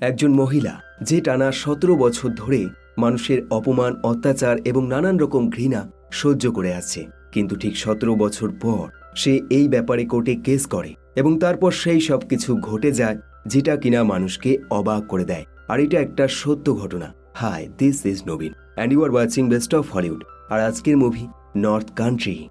একজন মহিলা যে টানা সতেরো বছর ধরে মানুষের অপমান, অত্যাচার এবং নানান রকম ঘৃণা সহ্য করে আছে। কিন্তু ঠিক সতেরো বছর পর সে এই ব্যাপারে কোর্টে কেস করে এবং তারপর সেই সব কিছু ঘটে যায় যেটা কিনা মানুষকে অবাক করে দেয়। আর এটা একটা সত্য ঘটনা। Hi this is Nabin and you are watching best of Hollywood আর আজকের movie North Country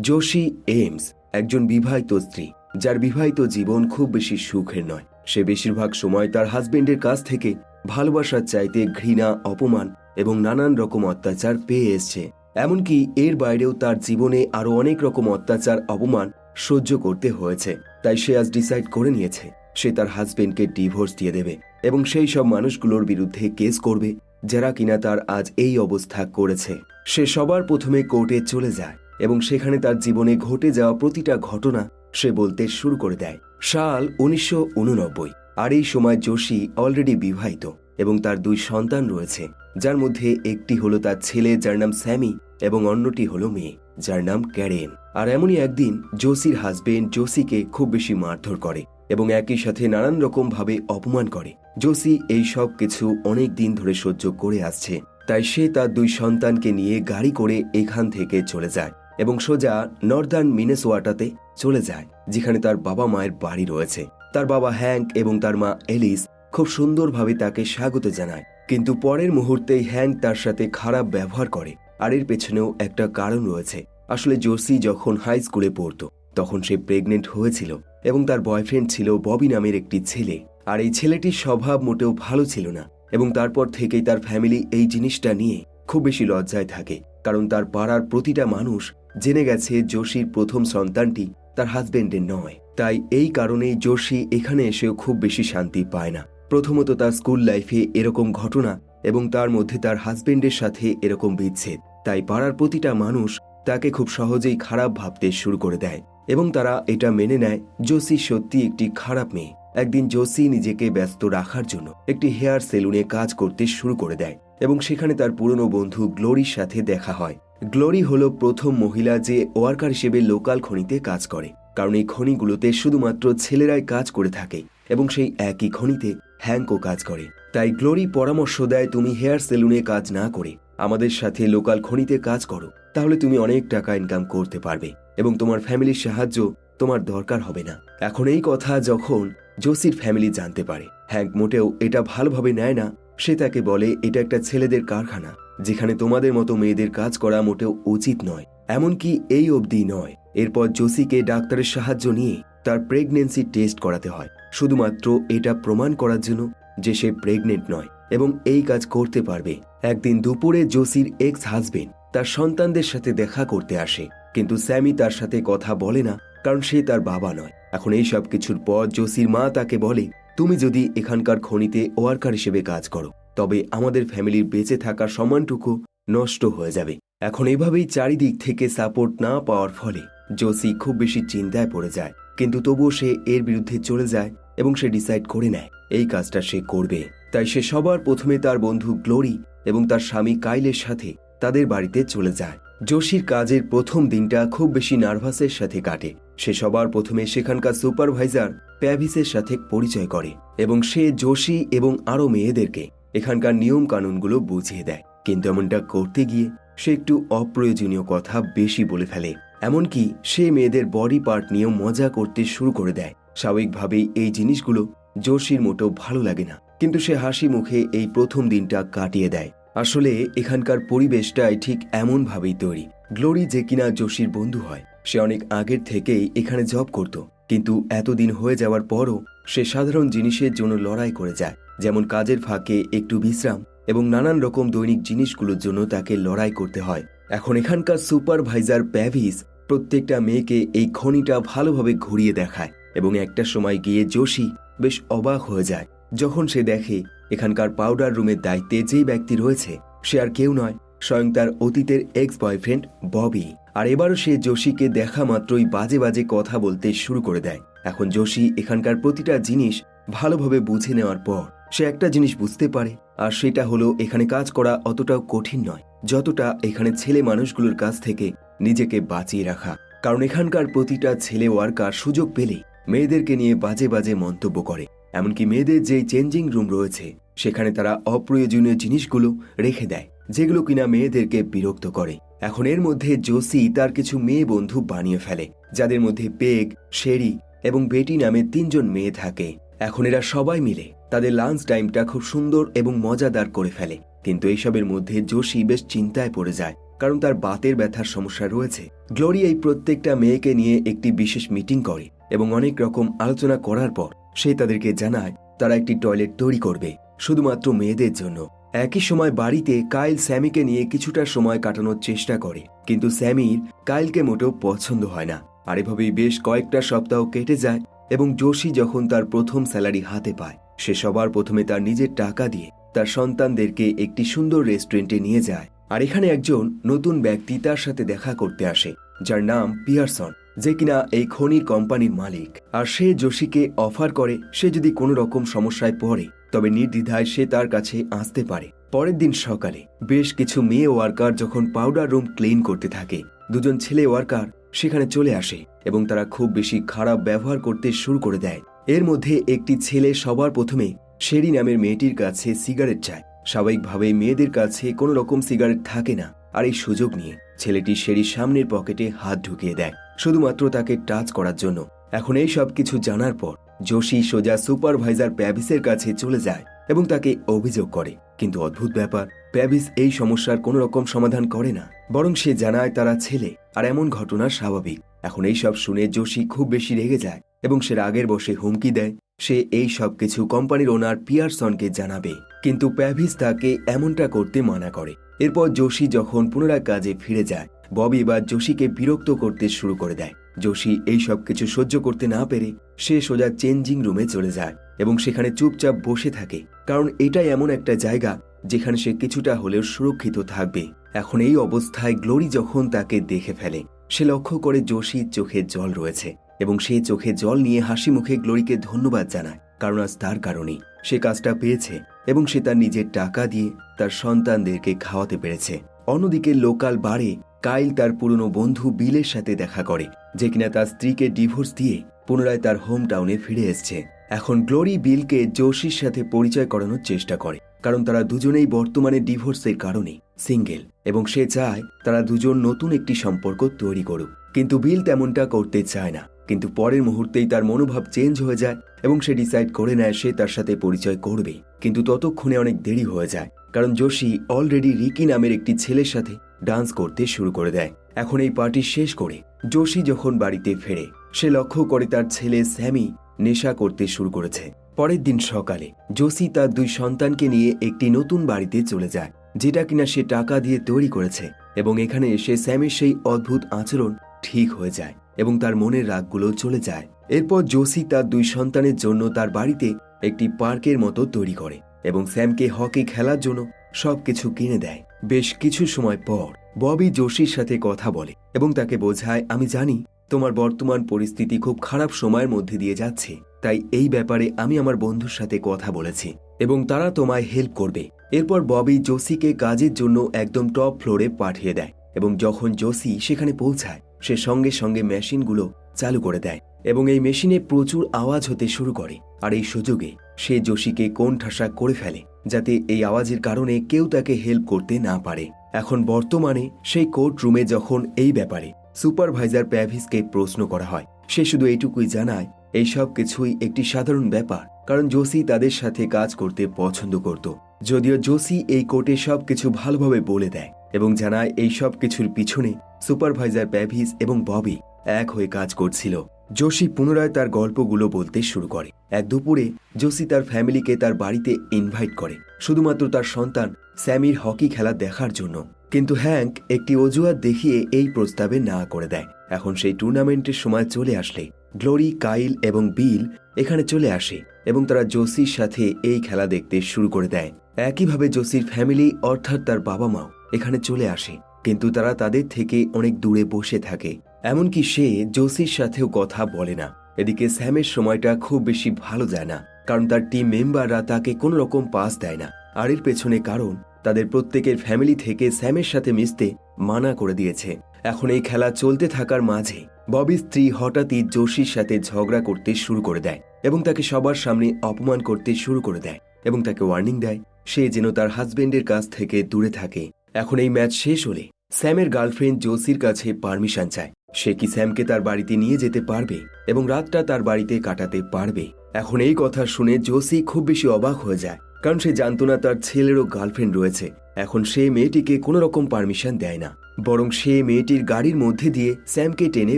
Josey Aimes একজন বিবাহিত স্ত্রী, যার বিবাহিত জীবন খুব বেশি সুখের নয়। সে বেশিরভাগ সময় তার হাজবেন্ডের কাছ থেকে ভালোবাসার চাইতে ঘৃণা, অপমান এবং নানান রকম অত্যাচার পেয়ে এসছে। এমনকি এর বাইরেও তার জীবনে আরও অনেক রকম অত্যাচার, অপমান সহ্য করতে হয়েছে। তাই সে আজ ডিসাইড করে নিয়েছে, সে তার হাজবেন্ডকে ডিভোর্স দিয়ে দেবে এবং সেই সব মানুষগুলোর বিরুদ্ধে কেস করবে, যারা কিনা তার আজ এই অবস্থা করেছে। সে সবার প্রথমে কোর্টে চলে যায় এবং সেখানে তার জীবনে ঘটে যাওয়া প্রতিটা ঘটনা সে বলতে শুরু করে দেয়। সাল উনিশশো উননব্বই, আর এই সময় যোশী অলরেডি বিবাহিত এবং তার দুই সন্তান রয়েছে। যার মধ্যে একটি হলো তার ছেলে যার নাম স্যামি এবং অন্যটি হলো মেয়ে, যার নাম ক্যারেন। আর এমনই একদিন জোসির হাজবেন্ড জোসিকে খুব বেশি মারধর করে এবং একই সাথে নানান রকম ভাবে অপমান করে। জোসি এই সব কিছু অনেক দিন ধরে সহ্য করে আসছে, তাই সে তার দুই সন্তানকে নিয়ে গাড়ি করে এখান থেকে চলে যায়। এবং সোজা নর্দার্ন মিনেসোয়াটাতে চলে যায়, যেখানে তার বাবা মায়ের বাড়ি রয়েছে। তার বাবা হ্যাঙ্ক এবং তার মা এলিস খুব সুন্দরভাবে তাকে স্বাগত জানায়, কিন্তু পরের মুহূর্তেই হ্যাঙ্ক তার সাথে খারাপ ব্যবহার করে, আর এর পেছনেও একটা কারণ রয়েছে। আসলে জোসি যখন হাই স্কুলে পড়তো, তখন সে প্রেগনেন্ট হয়েছিল এবং তার বয়ফ্রেন্ড ছিল ববি নামের একটি ছেলে, আর এই ছেলেটির স্বভাব মোটেও ভালো ছিল না এবং তারপর থেকেই তার ফ্যামিলি এই জিনিসটা নিয়ে খুব বেশি লজ্জায় থাকে, কারণ তার পাড়ার প্রতিটা মানুষ জেনে গেছে যোশীর প্রথম সন্তানটি তার হাজবেন্ডের নয়। তাই এই কারণেই যোশী এখানে এসেও খুব বেশি শান্তি পায় না। প্রথমত তার স্কুল লাইফে এরকম ঘটনা এবং তার মধ্যে তার হাজবেন্ডের সাথে এরকম বিচ্ছেদ। তাই পাড়ার প্রতিটা মানুষ তাকে খুব সহজেই খারাপ ভাবতে শুরু করে দেয় এবং তারা এটা মেনে নেয় জোসি সত্যি একটি খারাপ মেয়ে। একদিন জোসি নিজেকে ব্যস্ত রাখার জন্য একটি হেয়ার সেলুনে কাজ করতে শুরু করে দেয় এবং সেখানে তার পুরনো বন্ধু গ্লোরির সাথে দেখা হয়। গ্লোরি হল প্রথম মহিলা যে ওয়ার্কার হিসেবে লোকাল খনিতে কাজ করে, কারণ এই খনিগুলোতে শুধুমাত্র ছেলেরাই কাজ করে থাকে এবং সেই একই খনিতে হ্যাঙ্কও কাজ করে। তাই গ্লোরি পরামর্শ দেয়, তুমি হেয়ার সেলুনে কাজ না করে আমাদের সাথে লোকাল খনিতে কাজ করো, তাহলে তুমি অনেক টাকা ইনকাম করতে পারবে এবং তোমার ফ্যামিলির সাহায্য তোমার দরকার হবে না। এখন এই কথা যখন জোসির ফ্যামিলি জানতে পারে হ্যাঙ্ক মোটেও এটা ভালোভাবে নেয় না, সে তাকে বলে, এটা একটা ছেলেদের কারখানা। যেখানে তোমাদের মতো মেয়েদের কাজ করা মোটেও উচিত নয়, এমনকি এই অবধি নয়। এরপর জোসিকে ডাক্তারের সাহায্য নিয়ে তার প্রেগনেন্সি টেস্ট করাতে হয়। শুধুমাত্র এটা প্রমাণ করার জন্য যে সে প্রেগনেন্ট নয় এবং এই কাজ করতে পারবে। একদিন দুপুরে জোসির এক্স হাজবেন্ড তার সন্তানদের সাথে দেখা করতে আসে, কিন্তু স্যামি তার সাথে কথা বলে না, কারণ সে তার বাবা নয়। এখন এই সব কিছুর পর জোসির মা তাকে বলে, তুমি যদি এখানকার খনিতে ওয়ার্কার হিসেবে কাজ করো তবে আমাদের ফ্যামিলির বেঁচে থাকার সম্মানটুকু নষ্ট হয়ে যাবে। এখন এভাবেই চারিদিক থেকে সাপোর্ট না পাওয়ার ফলে জোসি খুব বেশি চিন্তায় পড়ে যায়, কিন্তু তবুও সে এর বিরুদ্ধে চলে যায় এবং সে ডিসাইড করে নেয়, এই কাজটা সে করবে। তাই সে সবার প্রথমে তার বন্ধু গ্লোরি এবং তার স্বামী কাইলের সাথে তাদের বাড়িতে চলে যায়। যোশীর কাজের প্রথম দিনটা খুব বেশি নার্ভাসের সাথে কাটে। সে সবার প্রথমে সেখানকার সুপারভাইজার প্যাভিসের সাথে পরিচয় করে এবং সে যোশী এবং আরও মেয়েদেরকে এখানকার নিয়ম কানুনগুলো বুঝিয়ে দেয়। কিন্তু এমনটা করতে গিয়ে সে একটু অপ্রয়োজনীয় কথা বেশি বলে ফেলে। এমনকি সে মেয়েদের বডি পার্ট নিয়েও মজা করতে শুরু করে দেয়। স্বাভাবিকভাবেই এই জিনিসগুলো যোশীর মোটেও ভালো লাগে না। কিন্তু সে হাসি মুখে এই প্রথম দিনটা কাটিয়ে দেয়। আসলে এখানকার পরিবেশটাই ঠিক এমন ভাবেই তৈরি। গ্লোরি যে কিনা যোশীর বন্ধু হয়, সে অনেক আগের থেকেই এখানে জব করত। কিন্তু এতদিন হয়ে যাওয়ার পরও সে সাধারণ জিনিসের জন্য লড়াই করে যায়, যেমন কাজের ফাঁকে একটু বিশ্রাম এবং নানান রকম দৈনিক জিনিসগুলোর জন্য তাকে লড়াই করতে হয়। এখন এখানকার সুপারভাইজার প্যাভিস প্রত্যেকটা মেয়েকে এই খনিটা ভালোভাবে ঘুরিয়ে দেখায় এবং একটা সময় গিয়ে যোশী বেশ অবাক হয়ে যায়। যখন সে দেখে এখানকার পাউডার রুমের দায়িত্বে যেই ব্যক্তি রয়েছে, সে আর কেউ নয়, স্বয়ং তার অতীতের এক্স বয়ফ্রেন্ড ববি। আর এবারও সে যোশীকে দেখা মাত্রই বাজে বাজে কথা বলতে শুরু করে দেয়। এখন যোশী এখানকার প্রতিটা জিনিস ভালোভাবে বুঝে নেওয়ার পর সে একটা জিনিস বুঝতে পারে, আর সেটা হলো এখানে কাজ করা অতটাও কঠিন নয়, যতটা এখানে ছেলে মানুষগুলোর কাছ থেকে নিজেকে বাঁচিয়ে রাখা। কারণ এখানকার প্রতিটা ছেলে ওয়ার্কার সুযোগ পেলেই মেয়েদেরকে নিয়ে বাজে বাজে মন্তব্য করে, এমনকি মেয়েদের যে চেঞ্জিং রুম রয়েছে, সেখানে তারা অপ্রয়োজনীয় জিনিসগুলো রেখে দেয়। যেগুলো কিনা মেয়েদেরকে বিরক্ত করে। এখন এর মধ্যে জোসি তার কিছু মেয়ে বন্ধু বানিয়ে ফেলে, যাদের মধ্যে পেগ, শেরি এবং বেটি নামে তিনজন মেয়ে থাকে। এখন এরা সবাই মিলে তাদের লাঞ্চ টাইমটা খুব সুন্দর এবং মজাদার করে ফেলে। কিন্তু এইসবের মধ্যে যোশী বেশ চিন্তায় পড়ে যায়, কারণ তার বাতের ব্যথার সমস্যা রয়েছে। গ্লোরি এই প্রত্যেকটা মেয়েকে নিয়ে একটি বিশেষ মিটিং করে এবং অনেক রকম আলোচনা করার পর সে তাদেরকে জানায়, তারা একটি টয়লেট তৈরি করবে, শুধুমাত্র মেয়েদের জন্য। একই সময় বাড়িতে কাইল স্যামিকে নিয়ে কিছুটা সময় কাটানোর চেষ্টা করে, কিন্তু স্যামির কাইলকে মোটেও পছন্দ হয় না। আর এভাবেই বেশ কয়েকটা সপ্তাহ কেটে যায় এবং যোশী যখন তার প্রথম স্যালারি হাতে পায়, সে সবার প্রথমে তার নিজের টাকা দিয়ে তার সন্তানদেরকে একটি সুন্দর রেস্টুরেন্টে নিয়ে যায়। আর এখানে একজন নতুন ব্যক্তি তার সাথে দেখা করতে আসে, যার নাম পিয়ারসন, যে কিনা এই খনির কোম্পানির মালিক। আর সে যোশীকে অফার করে, সে যদি কোনো রকম সমস্যায় পড়ে তবে নির্দ্বিধায় সে তার কাছে আসতে পারে। পরের দিন সকালে বেশ কিছু মেয়ে ওয়ার্কার যখন পাউডার রুম ক্লিন করতে থাকে, দুজন ছেলে ওয়ার্কার সেখানে চলে আসে এবং তারা খুব বেশি খারাপ ব্যবহার করতে শুরু করে দেয়। এর মধ্যে একটি ছেলে সবার প্রথমে শেরি নামের মেয়েটির কাছে সিগারেট চায়। স্বাভাবিকভাবে মেয়েদের কাছে কোনো রকম সিগারেট থাকে না আর এই সুযোগ নিয়ে ছেলেটি শেরির সামনের পকেটে হাত ঢুকিয়ে দেয়, শুধুমাত্র তাকে টাচ করার জন্য। এখন এই সব কিছু জানার পর যোশী সোজা সুপারভাইজার প্যাভিসের কাছে চলে যায় এবং তাকে অভিযোগ করে। কিন্তু অদ্ভুত ব্যাপার, প্যাভিস এই সমস্যার কোনো রকম সমাধান করে না। বরং সে জানায় তারা ছেলে, আর এমন ঘটনা স্বাভাবিক। এখন এই সব শুনে যোশী খুব বেশি রেগে যায় এবং সে রাগের বসে হুমকি দেয়। সে এই সব কিছু কোম্পানির ওনার পিয়ারসনকে জানাবে। কিন্তু প্যাভিস তাকে এমনটা করতে মানা করে। এরপর যোশী যখন পুনরায় কাজে ফিরে যায়, ববি এবার যোশীকে বিরক্ত করতে শুরু করে দেয়। যোশী এই সব কিছু সহ্য করতে না পেরে সে সোজা চেঞ্জিং রুমে চলে যায় এবং সেখানে চুপচাপ বসে থাকে, কারণ এটাই এমন একটা জায়গা যেখানে সে কিছুটা হলেও সুরক্ষিত থাকবে। এখন এই অবস্থায় গ্লোরি যখন তাকে দেখে ফেলে, সে লক্ষ্য করে যোশীর চোখে জল রয়েছে এবং সে চোখে জল নিয়ে হাসি মুখে গ্লোরিকে ধন্যবাদ জানায়, কারণ আজ তার কারণে সে কাজটা পেয়েছে এবং সে তার নিজের টাকা দিয়ে তার সন্তানদেরকে খাওয়াতে পেরেছে। অন্যদিকে লোকাল বারে কাইল তার পুরনো বন্ধু বিলের সাথে দেখা করে, যে কিনা তার স্ত্রীকে ডিভোর্স দিয়ে পুনরায় তার হোম টাউনে ফিরে এসছে। এখন গ্লোরি বিলকে জোশির সাথে পরিচয় করানোর চেষ্টা করে, কারণ তারা দুজনেই বর্তমানে ডিভোর্সের কারণে সিঙ্গেল, এবং সে চায় তারা দুজন নতুন একটি সম্পর্ক তৈরি করুক। কিন্তু বিল তেমনটা করতে চায় না, কিন্তু পরের মুহূর্তেই তার মনোভাব চেঞ্জ হয়ে যায়, এবং সে ডিসাইড করে নেয় সে তার সাথে পরিচয় করবে। কিন্তু ততক্ষণে অনেক দেরি হয়ে যায়, কারণ যোশী অলরেডি রিকি নামের একটি ছেলের সাথে ডান্স করতে শুরু করে দেয়। এখন এই পার্টি শেষ করে যোশী যখন বাড়িতে ফেরে, সে লক্ষ্য করে তার ছেলে স্যামি নেশা করতে শুরু করেছে। পরের দিন সকালে জোসি তার দুই সন্তানকে নিয়ে একটি নতুন বাড়িতে চলে যায়, যেটা কিনা সে টাকা দিয়ে তৈরি করেছে এবং এখানে এসে স্যামের সেই অদ্ভুত আচরণ ঠিক হয়ে যায় এবং তার মনের রাগগুলো চলে যায়। এরপর জোসি তার দুই সন্তানের জন্য তার বাড়িতে একটি পার্কের মতো তৈরি করে এবং স্যামকে হকি খেলার জন্য সবকিছু কিনে দেয়। বেশ কিছু সময় পর ববি জোশির সাথে কথা বলে এবং তাকে বোঝায়, আমি জানি তোমার বর্তমান পরিস্থিতি খুব খারাপ সময়ের মধ্যে দিয়ে যাচ্ছে, তাই এই ব্যাপারে আমি আমার বন্ধুর সাথে কথা বলেছি এবং তারা তোমায় হেল্প করবে। এরপর ববি জোসিকে কাজের জন্য একদম টপ ফ্লোরে পাঠিয়ে দেয় এবং যখন জোসি সেখানে পৌঁছায়, সে সঙ্গে সঙ্গে মেশিনগুলো চালু করে দেয় এবং এই মেশিনে প্রচুর আওয়াজ হতে শুরু করে। আর এই সুযোগে সে যোশীকে কোন ঠাসা করে ফেলে, যাতে এই আওয়াজের কারণে কেউ তাকে হেল্প করতে না পারে। এখন বর্তমানে সেই কোর্ট রুমে যখন এই ব্যাপারে সুপারভাইজার প্যাভিসকে প্রশ্ন করা হয়, সে শুধু এইটুকুই জানায় এই সব কিছুই একটি সাধারণ ব্যাপার, কারণ জোসি তাদের সাথে কাজ করতে পছন্দ করত। যদিও জোসি এই কোর্টে সব কিছু ভালোভাবে বলে দেয় এবং জানায় এই সব কিছুর পিছনে সুপারভাইজার প্যাভিস এবং ববি এক হয়ে কাজ করছিল। যোশী পুনরায় তার গল্পগুলো বলতে শুরু করে। এক দুপুরে যোশী তার ফ্যামিলিকে তার বাড়িতে ইনভাইট করে। শুধুমাত্র তার সন্তান স্যামির হকি খেলা দেখার জন্য। কিন্তু হ্যাঙ্ক একটি অজুহাত দেখিয়ে এই প্রস্তাবে না করে দেয়। এখন সেই টুর্নামেন্টের সময় চলে আসলে। গ্লোরি, কাইল এবং বিল এখানে চলে আসে এবং তারা জোসির সাথে এই খেলা দেখতে শুরু করে দেয়। একইভাবে জোসির ফ্যামিলি অর্থাৎ তার বাবা মাও এখানে চলে আসে। কিন্তু তারা তাদের থেকে অনেক দূরে বসে থাকে। এমনকি সে জোসির সাথেও কথা বলে না। এদিকে স্যামের সময়টা খুব বেশি ভালো যায় না, কারণ তার টিম মেম্বাররা তাকে কোনো রকম পাস দেয় না। আর এর পেছনে কারণ, তাদের প্রত্যেকের ফ্যামিলি থেকে স্যামের সাথে মিশতে মানা করে দিয়েছে। এখন এই খেলা চলতে থাকার মাঝে, ববির স্ত্রী হঠাৎই জোশির সাথে ঝগড়া করতে শুরু করে দেয় এবং তাকে সবার সামনে অপমান করতে শুরু করে দেয় এবং তাকে ওয়ার্নিং দেয়, সে যেন তার হাজবেন্ডের কাছ থেকে দূরে থাকে। এখন এই ম্যাচ শেষ হলে, স্যামের গার্লফ্রেন্ড জোসির কাছে পারমিশন চায়। সে কি স্যামকে তার বাড়িতে নিয়ে যেতে পারবে এবং রাতটা তার বাড়িতে কাটাতে পারবে? এখন এই কথা শুনে জোসি খুব বেশি অবাক হয়ে যায়, কারণ সে জানতো না তার ছেলেরও গার্লফ্রেন্ড রয়েছে। এখন সে মেয়েটিকে কোনো রকম পারমিশন দেয় না, বরং সে মেয়েটির গাড়ির মধ্যে দিয়ে স্যামকে টেনে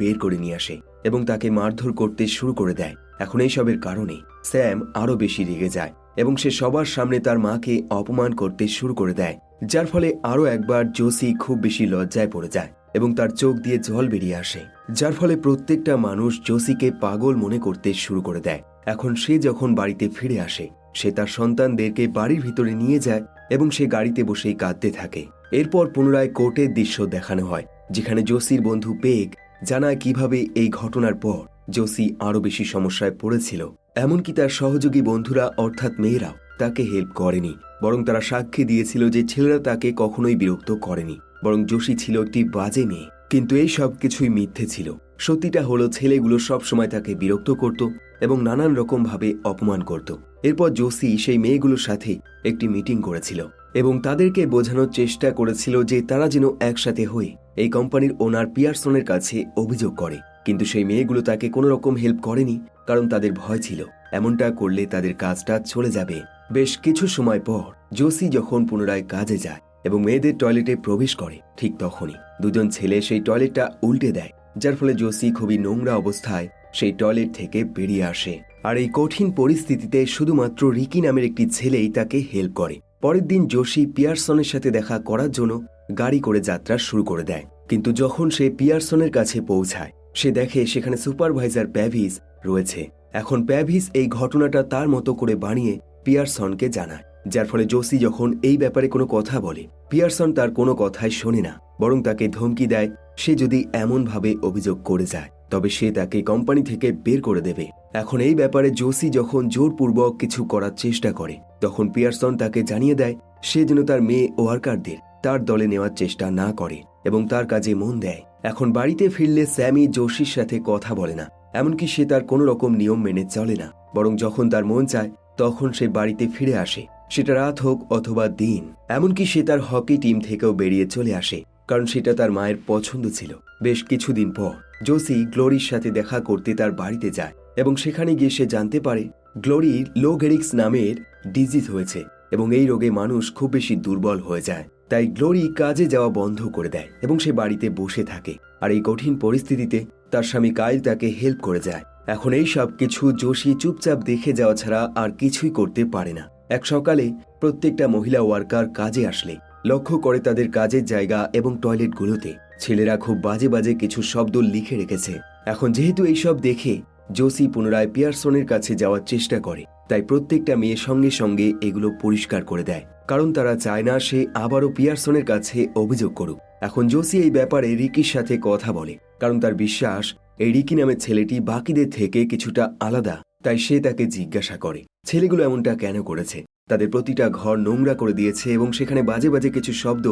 বের করে নিয়ে আসে এবং তাকে মারধর করতে শুরু করে দেয়। এখন এইসবের কারণে স্যাম আরও বেশি রেগে যায় এবং সে সবার সামনে তার মাকে অপমান করতে শুরু করে দেয়, যার ফলে আরও একবার জোসি খুব বেশি লজ্জায় পড়ে যায়। এবং তার চোখ দিয়ে জল বেরিয়ে আসে, যার ফলে প্রত্যেকটা মানুষ জোসিকে পাগল মনে করতে শুরু করে দেয়। এখন সে যখন বাড়িতে ফিরে আসে, সে তার সন্তানদেরকে বাড়ির ভিতরে নিয়ে যায় এবং সে গাড়িতে বসেই কাঁদতে থাকে। এরপর পুনরায় কোর্টের দৃশ্য দেখানো হয়, যেখানে জোসির বন্ধু পেগ জানায় কীভাবে এই ঘটনার পর জোসি আরও বেশি সমস্যায় পড়েছিল। এমনকি তার সহযোগী বন্ধুরা, অর্থাৎ মেয়েরাও, তাকে হেল্প করেনি, বরং তারা সাক্ষী দিয়েছিল যে ছেলেরা তাকে কখনোই বিরক্ত করেনি। বরং জোশী ছিল একটি বাজে মেয়ে। কিন্তু এই সব কিছুই মিথ্যে ছিল। সত্যিটা হলো, ছেলেগুলো সবসময় তাকে বিরক্ত করত এবং নানান রকম ভাবে অপমান করত। এরপর জোসি সেই মেয়েগুলোর সাথে একটি মিটিং করেছিল এবং তাদেরকে বোঝানোর চেষ্টা করেছিল যে তারা যেন একসাথে হয়ে এই কোম্পানির ওনার পিয়ারসনের কাছে অভিযোগ করে। কিন্তু সেই মেয়েগুলো তাকে কোনো রকম হেল্প করেনি, কারণ তাদের ভয় ছিল। এমনটা করলে তাদের কাজটা চলে যাবে। বেশ কিছু সময় পর জোসি যখন পুনরায় কাজে যায় এবং মেয়েদের টয়লেটে প্রবেশ করে ঠিক তখনই। দুজন ছেলে সেই টয়লেটটা উল্টে দেয়, যার ফলে জোসি খুবই নোংরা অবস্থায় সেই টয়লেট থেকে বেরিয়ে আসে। আর এই কঠিন পরিস্থিতিতে শুধুমাত্র রিকি নামের একটি ছেলেই তাকে হেল্প করে। পরের দিন জোশি পিয়ারসনের সাথে দেখা করার জন্য গাড়ি করে যাত্রা শুরু করে দেয়। কিন্তু যখন সে পিয়ারসনের কাছে পৌঁছায়, সে দেখে সেখানে সুপারভাইজার প্যাভিস রয়েছে। এখন প্যাভিস এই ঘটনাটা তার মতো করে বানিয়ে পিয়ারসনকে জানায়। যার ফলে জোসি যখন এই ব্যাপারে কোনো কথা বলে, পিয়ারসন তার কোনো কথাই শোনে না, বরং তাকে ধমকি দেয়, সে যদি এমনভাবে অভিযোগ করে যায়, তবে সে তাকে কোম্পানি থেকে বের করে দেবে। এখন এই ব্যাপারে জোসি যখন জোরপূর্বক কিছু করার চেষ্টা করে, তখন পিয়ারসন তাকে জানিয়ে দেয়, সে যেন তার মেয়ে ওয়ার্কারদের, তার দলে নেওয়ার চেষ্টা না করে এবং তার কাজে মন দেয়। এখন বাড়িতে ফিরলে স্যামি জোশির সাথে কথা বলে না, এমনকি সে তার কোনো রকম নিয়ম মেনে চলে না, বরং যখন তার মন চায়, তখন সে বাড়িতে ফিরে আসে। সেটা রাত হোক অথবা দিন, এমনকি সে তার হকি টিম থেকেও বেরিয়ে চলে আসে, কারণ সেটা তার মায়ের পছন্দ ছিল। বেশ কিছুদিন পর, জোসি গ্লোরির সাথে দেখা করতে তার বাড়িতে যায় এবং সেখানে গিয়ে সে জানতে পারে, গ্লোরি লো গেরিক্স নামের ডিজিজ হয়েছে এবং এই রোগে মানুষ খুব বেশি দুর্বল হয়ে যায়। তাই গ্লোরি কাজে যাওয়া বন্ধ করে দেয় এবং সে বাড়িতে বসে থাকে। আর এই কঠিন পরিস্থিতিতে তার স্বামী কাইল তাকে হেল্প করে যায়। এখন এই সব কিছু যোশী চুপচাপ দেখে যাওয়া ছাড়া আর কিছুই করতে পারে না। এক সকালে প্রত্যেকটা মহিলা ওয়ার্কার কাজে আসলে। লক্ষ্য করে তাদের কাজের জায়গা এবং টয়লেটগুলোতে। ছেলেরা খুব বাজে বাজে কিছু শব্দ লিখে রেখেছে। এখন যেহেতু এইসব দেখে, জোসি পুনরায় পিয়ারসনের কাছে যাওয়ার চেষ্টা করে। তাই প্রত্যেকটা মেয়ে সঙ্গে সঙ্গে এগুলো পরিষ্কার করে দেয়। কারণ তারা চায় না সে আবারও পিয়ারসনের কাছে অভিযোগ করুক। এখন জোসি এই ব্যাপারে রিকির সাথে কথা বলে। কারণ তার বিশ্বাস, এই রিকি নামের ছেলেটি বাকিদের থেকে কিছুটা আলাদা। তাই সে তাকে জিজ্ঞাসা করে, ছেলেগুলো এমনটা কেন করেছে? তাদের প্রতিটা ঘর নোংরা করে দিয়েছে এবং সেখানে বাজে বাজে কিছু শব্দ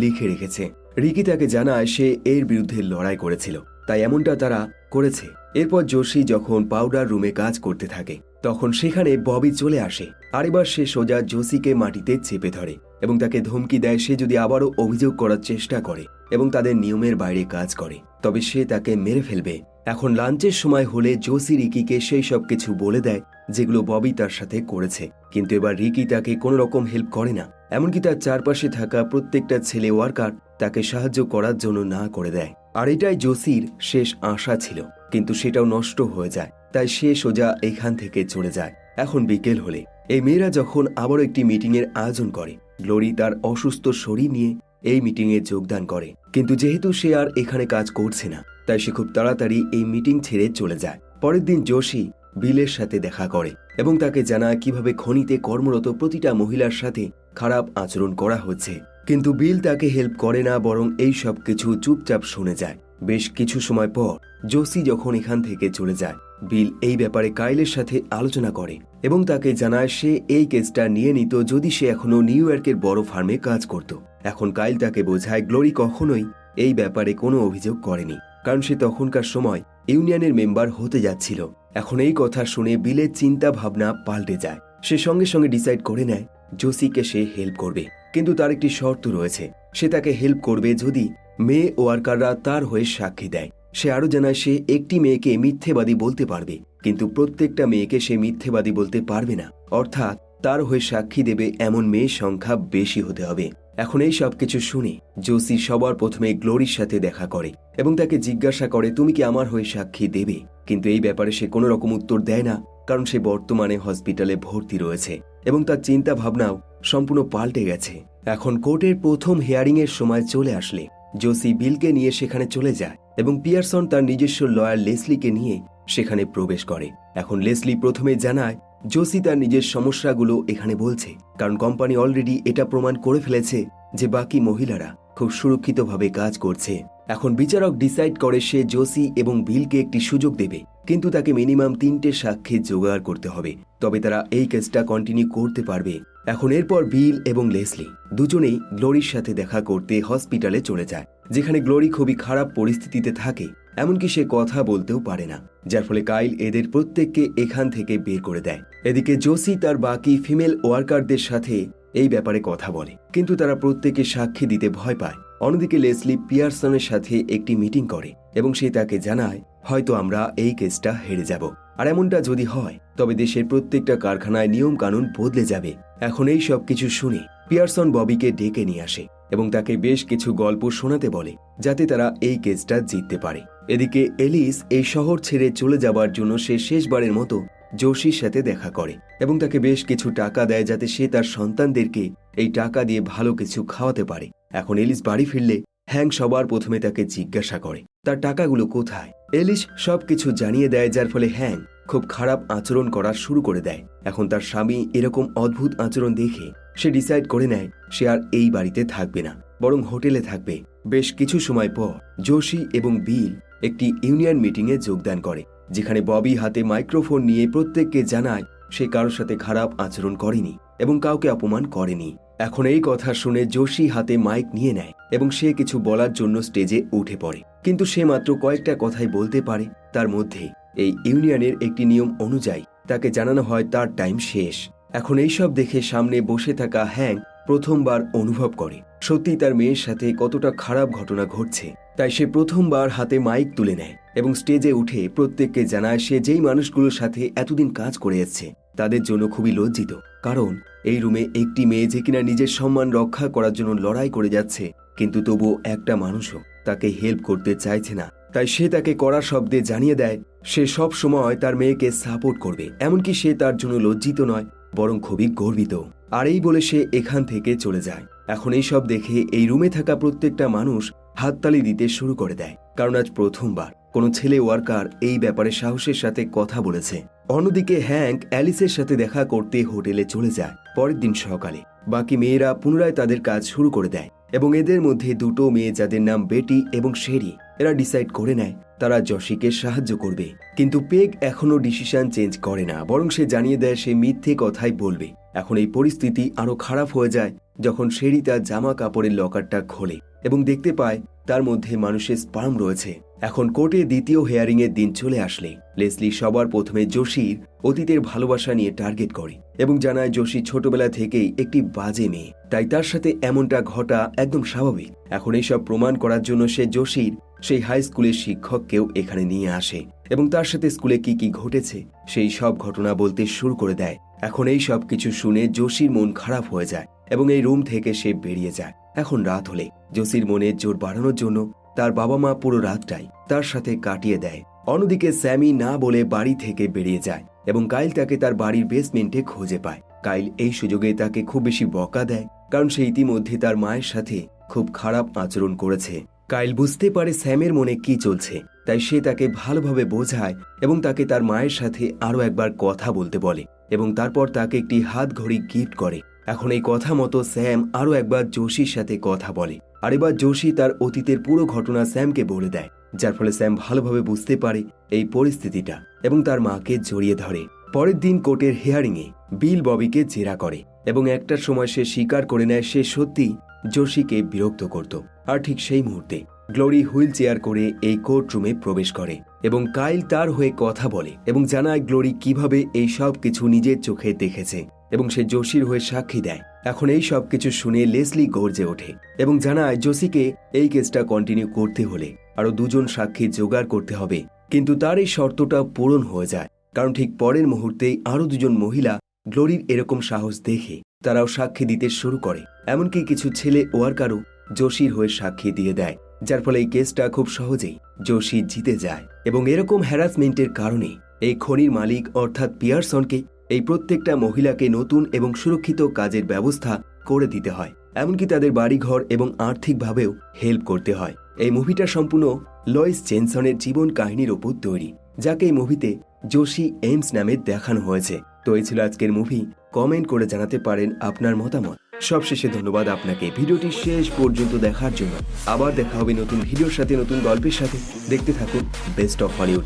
লিখে রেখেছে। রিকি তাকে জানায় সে এর বিরুদ্ধে লড়াই করেছিল, তাই এমনটা তারা করেছে। এরপর যোশী যখন পাউডার রুমে কাজ করতে থাকে, তখন সেখানে ববি চলে আসে। আর এবার সে সোজা জোসিকে মাটিতে চেপে ধরে এবং তাকে ধমকি দেয় সে যদি আবারও অভিযোগ করার চেষ্টা করে এবং তাদের নিয়মের বাইরে কাজ করে, তবে সে তাকে মেরে ফেলবে এখন লাঞ্চের সময় হলে জোসি রিকিকে সেই সব কিছু বলে দেয়, যেগুলো ববি তার সাথে করেছে। কিন্তু এবার রিকি তাকে কোনো রকম হেল্প করে না। এমনকি তার চারপাশে থাকা প্রত্যেকটা ছেলে ওয়ার্কার তাকে সাহায্য করার জন্য না করে দেয়। আর এটাই জোসির শেষ আশা ছিল, কিন্তু সেটাও নষ্ট হয়ে যায়। তাই সে সোজা এখান থেকে চলে যায়। এখন বিকেল হলে, এই মেয়েরা যখন আবারও একটি মিটিংয়ের আয়োজন করে, গ্লোরি তার অসুস্থ শরীর নিয়ে এই মিটিংয়ে যোগদান করে। কিন্তু যেহেতু সে আর এখানে কাজ করছে না তাই সে খুব তাড়াতাড়ি এই মিটিং ছেড়ে চলে যায়। পরের দিন যোশী বিলের সাথে দেখা করে এবং তাকে জানায় কীভাবে খনিতে কর্মরত প্রতিটা মহিলার সাথে খারাপ আচরণ করা হচ্ছে। কিন্তু বিল তাকে হেল্প করে না, বরং এই সব কিছু চুপচাপ শুনে যায়। বেশ কিছু সময় পর জোসি যখন এখান থেকে চলে যায়, বিল এই ব্যাপারে কাইলের সাথে আলোচনা করে এবং তাকে জানায় সে এই কেসটা নিয়ে নিত যদি সে এখনও নিউ ইয়র্কের বড় ফার্মে কাজ করত। এখন কাইল তাকে বোঝায়, গ্লোরি কখনোই এই ব্যাপারে কোনো অভিযোগ করেনি। কারণ সে তখনকার সময় ইউনিয়নের মেম্বার হতে যাচ্ছিল। এখন এই কথা শুনে বিলের চিন্তা ভাবনা পাল্টে যায়। সে সঙ্গে সঙ্গে ডিসাইড করে নেয় জোসিকে সে হেল্প করবে। কিন্তু তার একটি শর্ত রয়েছে। সে তাকে হেল্প করবে যদি মেয়ে ওয়ার্কাররা তার হয়ে সাক্ষী দেয়। সে আরও জানায় সে একটি মেয়েকে মিথ্যেবাদী বলতে পারবে। কিন্তু প্রত্যেকটা মেয়েকে সে মিথ্যেবাদী বলতে পারবে না। অর্থাৎ তার হয়ে সাক্ষী দেবে এমন মেয়ের সংখ্যা বেশি হতে হবে। এখন এই সব কিছু শুনে, জোসি সবার প্রথমে গ্লোরির সাথে দেখা করে এবং তাকে জিজ্ঞাসা করে, তুমি কি আমার হয়ে সাক্ষী দেবে? কিন্তু এই ব্যাপারে সে কোনো রকম উত্তর দেয় না, কারণ সে বর্তমানে হসপিটালে ভর্তি রয়েছে এবং তার চিন্তা ভাবনাও সম্পূর্ণ পাল্টে গেছে। এখন কোর্টের প্রথম হিয়ারিং এর সময় চলে আসলে, জোসি বিলকে নিয়ে সেখানে চলে যায় এবং পিয়ারসন তার নিজস্ব লয়ার লেসলিকে নিয়ে সেখানে প্রবেশ করে। এখন লেসলি প্রথমে জানায় জোসি তার নিজের সমস্যাগুলো এখানে বলছে, কারণ কোম্পানি অলরেডি এটা প্রমাণ করে ফেলেছে যে বাকি মহিলারা খুব সুরক্ষিতভাবে কাজ করছে। এখন বিচারক ডিসাইড করে সে জোসি এবং বিলকে একটি সুযোগ দেবে, কিন্তু তাকে মিনিমাম তিনটে সাক্ষী জোগাড় করতে হবে, তবে তারা এই কেসটা কন্টিনিউ করতে পারবে। এখন এরপর বিল এবং লেসলি দুজনেই গ্লোরির সাথে দেখা করতে হসপিটালে চলে যায়, যেখানে গ্লোরি খুবই খারাপ পরিস্থিতিতে থাকে। এমনকি সে কথা বলতেও পারে না, যার ফলে কাইল এদের প্রত্যেককে এখান থেকে বের করে দেয়। এদিকে জোসি তার বাকি ফিমেল ওয়ার্কারদের সাথে এই ব্যাপারে কথা বলে, কিন্তু তারা প্রত্যেকে সাক্ষী দিতে ভয় পায়। অন্যদিকে লেসলি পিয়ারসনের সাথে একটি মিটিং করে এবং সে তাকে জানায়, হয়তো আমরা এই কেসটা হেরে যাব। আর এমনটা যদি হয়, তবে দেশের প্রত্যেকটা কারখানায় নিয়ম কানুন বদলে যাবে। এখন এই সব কিছু শুনে পিয়ারসন ববিকে ডেকে নিয়ে আসে এবং তাকে বেশ কিছু গল্প শোনাতে বলে, যাতে তারা এই কেসটা জিততে পারে। এদিকে এলিস এই শহর ছেড়ে চলে যাবার জন্য সে শেষবারের মতো জোশির সাথে দেখা করে এবং তাকে বেশ কিছু টাকা দেয় যাতে সে তার সন্তানদেরকে এই টাকা দিয়ে ভালো কিছু খাওয়াতে পারে। এখন এলিস বাড়ি ফিরলে হ্যাং সবার প্রথমে তাকে জিজ্ঞাসা করে, তার টাকাগুলো কোথায়? এলিস সবকিছু জানিয়ে দেয়, যার ফলে হ্যাং খুব খারাপ আচরণ করা শুরু করে দেয়। এখন তার স্বামী এরকম অদ্ভুত আচরণ দেখে সে ডিসাইড করে নেয়, সে আর এই বাড়িতে থাকবে না, বরং হোটেলে থাকবে। বেশ কিছু সময় পর জোশি এবং বিল একটি ইউনিয়ন মিটিংয়ে যোগদান করে, যেখানে ববি হাতে মাইক্রোফোন নিয়ে প্রত্যেককে জানায় সে কারোর সাথে খারাপ আচরণ করেনি এবং কাউকে অপমান করেনি। এখন এই কথা শুনে যোশী হাতে মাইক নিয়ে নেয় এবং সে কিছু বলার জন্য স্টেজে উঠে পড়ে। কিন্তু সে মাত্র কয়েকটা কথাই বলতে পারে, তার মধ্যে এই ইউনিয়নের একটি নিয়ম অনুযায়ী তাকে জানানো হয় তার টাইম শেষ। এখন এইসব দেখে সামনে বসে থাকা হ্যাং প্রথমবার অনুভব করে সত্যি তার মেয়ের সাথে কতটা খারাপ ঘটনা ঘটছে। তাই সে প্রথমবার হাতে মাইক তুলে নেয় এবং স্টেজে উঠে প্রত্যেককে জানায় সে যেই মানুষগুলোর সাথে এতদিন কাজ করে এসছে তাদের জন্য খুবই লজ্জিত। কারণ এই রুমে একটি মেয়ে যে কিনা নিজের সম্মান রক্ষা করার জন্য লড়াই করে যাচ্ছে, কিন্তু তবুও একটা মানুষও তাকে হেল্প করতে চাইছে না। তাই সে তাকে কড়া শব্দে জানিয়ে দেয়, সে সব সময় তার মেয়েকে সাপোর্ট করবে। এমনকি সে তার জন্য লজ্জিত নয়, বরং খুবই গর্বিত। আর এই বলে সে এখান থেকে চলে যায়। এখন এই সব দেখে এই রুমে থাকা প্রত্যেকটা মানুষ হাততালি দিতে শুরু করে দেয়। কারণ আজ প্রথমবার। কোনো ছেলে ওয়ার্কার এই ব্যাপারে সাহসের সাথে কথা বলেছে। অন্যদিকে হ্যাঙ্ক অ্যালিসের সাথে দেখা করতে হোটেলে চলে যায় পরের দিন সকালে। বাকি মেয়েরা পুনরায় তাদের কাজ শুরু করে দেয় এবং এদের মধ্যে দুটো মেয়ে যাদের নাম বেটি এবং শেরি, এরা ডিসাইড করে নেয় তারা যশিকে সাহায্য করবে। কিন্তু পেগ এখনও ডিসিশন চেঞ্জ করে না, বরং সে জানিয়ে দেয় সে মিথ্যে কথাই বলবে। এখন এই পরিস্থিতি আরও খারাপ হয়ে যায় যখন শেরি তার জামা কাপড়ের লকারটা খোলে এবং দেখতে পায় তার মধ্যে মানুষের স্পার্ম রয়েছে। এখন কোর্টে দ্বিতীয় হেয়ারিং এর দিন চলে আসলে। লেসলি সবার প্রথমে যোশীর অতীতের ভালোবাসা নিয়ে টার্গেট করে এবং জানায় যোশী ছোটবেলা থেকেই একটি বাজে মেয়ে। তাই তার সাথে এমনটা ঘটা একদম স্বাভাবিক। এখন এইসব প্রমাণ করার জন্য সে যোশীর সেই হাই স্কুলের শিক্ষককেও এখানে নিয়ে আসে এবং তার সাথে স্কুলে কি কি ঘটেছে সেই সব ঘটনা বলতে শুরু করে দেয়। এখন এই সব কিছু শুনে যোশীর মন খারাপ হয়ে যায় এবং এই রুম থেকে সে বেরিয়ে যায়। এখন রাত হলে জোসির মনে জোর বাড়ানোর জন্য তার বাবা মা পুরো রাতটাই তার সাথে কাটিয়ে দেয়। অন্যদিকে স্যামি না বলে বাড়ি থেকে বেরিয়ে যায় এবং কাইল তাকে তার বাড়ির বেসমেন্টে খুঁজে পায়। কাইল এই সুযোগে তাকে খুব বেশি বকা দেয় কারণ সে ইতিমধ্যে তার মায়ের সাথে খুব খারাপ আচরণ করেছে। কাইল বুঝতে পারে স্যামের মনে কি চলছে। তাই সে তাকে ভালোভাবে বোঝায় এবং তাকে তার মায়ের সাথে আরও একবার কথা বলতে বলে এবং তারপর তাকে একটি হাত ঘড়ি গিফট করে। এখন এই কথা মতো স্যাম আরও একবার যোশীর সাথে কথা বলে। আর এবার যোশী তার অতীতের পুরো ঘটনা স্যামকে বলে দেয়, যার ফলে স্যাম ভালোভাবে বুঝতে পারে এই পরিস্থিতিটা এবং তার মাকে জড়িয়ে ধরে। পরের দিন কোর্টের হিয়ারিংয়ে বিল ববিকে জেরা করে এবং একটার সময় সে স্বীকার করে নেয় সে সত্যি যোশীকে বিরক্ত করত। আর ঠিক সেই মুহূর্তে গ্লোরি হুইল চেয়ার করে এই কোর্ট রুমে প্রবেশ করে এবং কাইল তার হয়ে কথা বলে এবং জানায় গ্লোরি কীভাবে এই সব কিছু নিজের চোখে দেখেছে এবং সে যোশীর হয়ে সাক্ষী দেয়। এখন এই সব কিছু শুনে লেসলি গর্জে ওঠে এবং জানায় জোসিকে এই কেসটা কন্টিনিউ করতে হলে আরও দুজন সাক্ষী জোগাড় করতে হবে। কিন্তু তার এই শর্তটা পূরণ হয়ে যায়। কারণ ঠিক পরের মুহূর্তেই আরও দুজন মহিলা গ্লোরির এরকম সাহস দেখে তারাও সাক্ষী দিতে শুরু করে। এমনকি কিছু ছেলে ওয়ার্কারও যোশীর হয়ে সাক্ষী দিয়ে দেয়। যার ফলে এই কেসটা খুব সহজেই যোশী জিতে যায় এবং এরকম হ্যারাসমেন্টের কারণে এই খনির মালিক অর্থাৎ পিয়ারসনকে এই প্রত্যেকটা মহিলাকে নতুন এবং সুরক্ষিত কাজের ব্যবস্থা করে দিতে হয়। এমনকি তাদের বাড়িঘর এবং আর্থিকভাবেও হেল্প করতে হয়। এই মুভিটা সম্পূর্ণ লয়েস জেনসনের জীবন কাহিনীর ওপর তৈরি, যাকে এই মুভিতে যোশী এইমস নামে দেখানো হয়েছে। তো এই ছিল আজকের মুভি। কমেন্ট করে জানাতে পারেন আপনার মতামত। সবশেষে ধন্যবাদ আপনাকে। ভিডিওটি শেষ পর্যন্ত দেখার জন্য। আবার দেখা হবে নতুন ভিডিওর সাথে, নতুন গল্পের সাথে। দেখতে থাকুন বেস্ট অফ হলিউড